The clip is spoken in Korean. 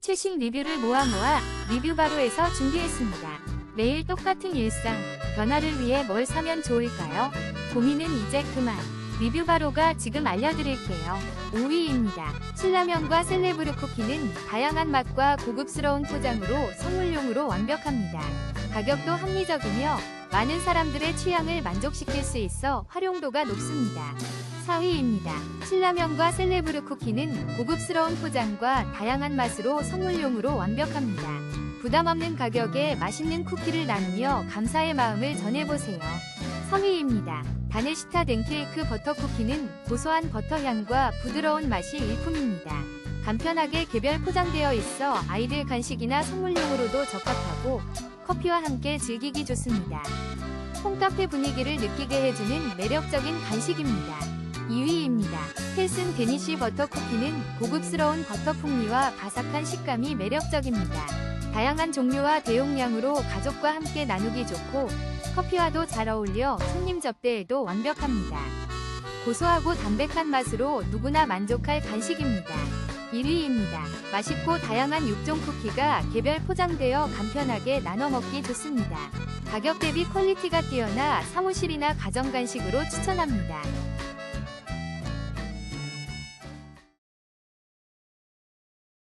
최신 리뷰를 모아 모아 리뷰바로에서 준비했습니다. 매일 똑같은 일상, 변화를 위해 뭘 사면 좋을까요? 고민은 이제 그만. 리뷰바로가 지금 알려드릴게요. 5위입니다. 신라면과 셀레브르 쿠키는 다양한 맛과 고급스러운 포장으로 선물용으로 완벽합니다. 가격도 합리적이며 많은 사람들의 취향을 만족시킬 수 있어 활용도가 높습니다. 4위입니다. 신라면과 셀레브르 쿠키는 고급스러운 포장과 다양한 맛으로 선물용으로 완벽합니다. 부담 없는 가격에 맛있는 쿠키를 나누며 감사의 마음을 전해보세요. 3위입니다. 다네시타 덴케이크 버터 쿠키는 고소한 버터 향과 부드러운 맛이 일품입니다. 간편하게 개별 포장되어 있어 아이들 간식이나 선물용으로도 적합하고 커피와 함께 즐기기 좋습니다. 홈카페 분위기를 느끼게 해주는 매력적인 간식입니다. 2위입니다. 헬슨 데니쉬 버터 쿠키는 고급스러운 버터 풍미와 바삭한 식감이 매력적입니다. 다양한 종류와 대용량으로 가족과 함께 나누기 좋고 커피와도 잘 어울려 손님 접대에도 완벽합니다. 고소하고 담백한 맛으로 누구나 만족할 간식입니다. 1위입니다. 맛있고 다양한 6종 쿠키가 개별 포장되어 간편하게 나눠 먹기 좋습니다. 가격 대비 퀄리티가 뛰어나 사무실이나 가정 간식으로 추천합니다.